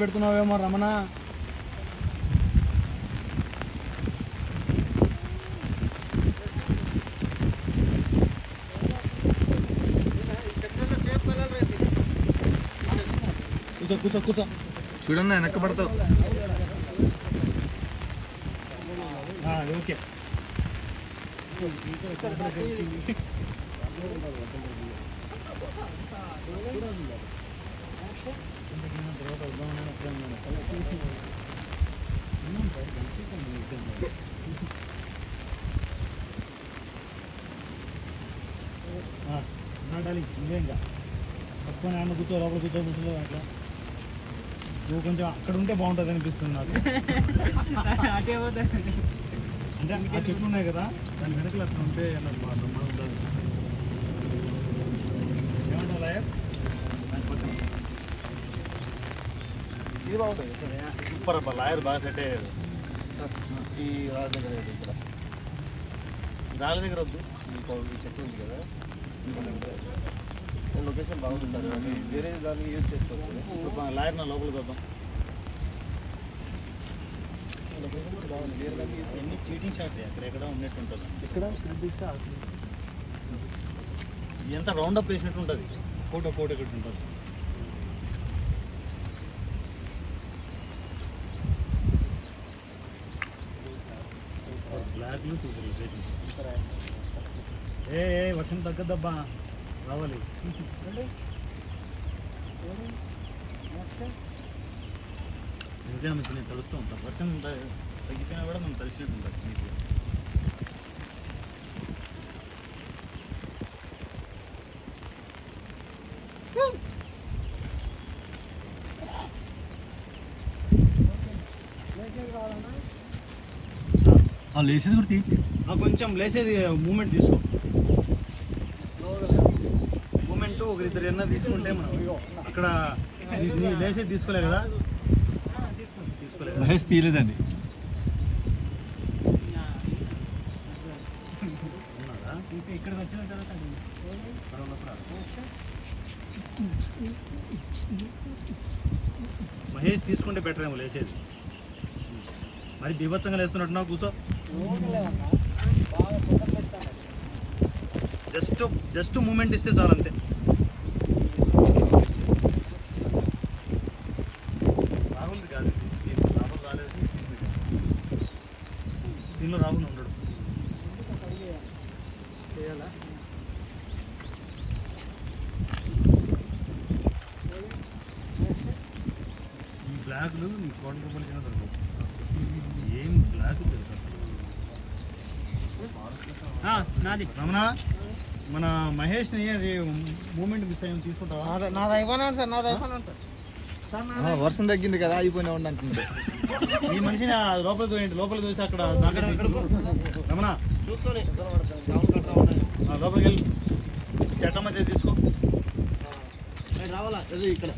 పెడుతున్నావేమో రమణ. కూసో కూసో కూసో. చూడన్నా వెనక్కి పడతావు. ఓకే. నాటాలి ఇవే ఇంకా పట్టుకొని కూర్చో లోపల కూర్చో కూర్చో అట్లా నువ్వు కొంచెం అక్కడ ఉంటే బాగుంటుంది అనిపిస్తుంది నాకు అంటే ఆ చెట్లు ఉన్నాయి కదా దాని వెనకలు అట్లా ఉంటే నాకు బాగా బ్రహ్మాండంగా ఉంటుంది. ఏమంటావు లాయర్ దాని పక్కన. ఇది బాగుంటుంది సూపర్ అబ్బా లాయర్ బాగా సెట్ అయ్యాడు ఈ రాజు దగ్గర ఇక్కడ రాళ్ళ దగ్గర వద్దు ఈ చెట్టు ఉంది కదా లొకేషన్ బాగుంటుంది సార్ వేరే దాన్ని యూజ్ చేసుకోవచ్చు లాయర్ నా లోపలికి వద్దాం ఎన్ని చీటింగ్ షాట్స్ అక్కడ ఎక్కడ ఉన్నట్టు ఉంటుంది ఇక్కడ ఎంత రౌండ్ అప్ వేసినట్టు ఉంటుంది కోట కోట ఒకటి ఉంటుంది బ్లాక్లు సూపర్ ఏ ఏ వర్షం తగ్గద్దబ్బా. రావాలి. ఇంకా మంచి నేను తడుస్తూ ఉంటాను వర్షం తగ్గిపోయినా కూడా మనం తడిచినట్టు ఉంటుంది నీట్గా లేసేది కూడా ఆ, కొంచెం లేసేది మూమెంట్ తీసుకో మూమెంట్ ఒకరిద్దరు ఎన్న తీసుకుంటే మనం అక్కడ లేసేది తీసుకోలే కదా తీసుకోలే కదా? మహేష్ తీయలేదండి? ఇక్కడికి వచ్చిన తర్వాత. మహేష్ తీసుకుంటే బెటర్ ఏమో లేసేది మరి బీభత్సంగా లేస్తున్నట్టున్నావు కూర్చో జస్ట్ జస్ట్ మూమెంట్ ఇస్తే చాలు అంతే రాహుల్ది కాదు సీన్ రాహుల్ రాలేదు. సీన్లో రాహుల్ ఉండడు. చేయాలా? ఈ బ్లాక్లు నీ కోటి రూపాయలు చిన్న నాది. రమణ మన మహేష్ని అది మూమెంట్ మిస్ అయ్యి తీసుకుంటావా? నాది అయిపోయినాను సార్ నాది అయిపోయినాను సార్. సార్ నాది వర్షం తగ్గింది కదా అయిపోయినా ఉండి ఈ మనిషిని లోపల దోయండి లోపల దోసి అక్కడ రమణ. లోపలికి వెళ్ళి చట్టం అయితే తీసుకో. రావాలా? ఇక్కడ.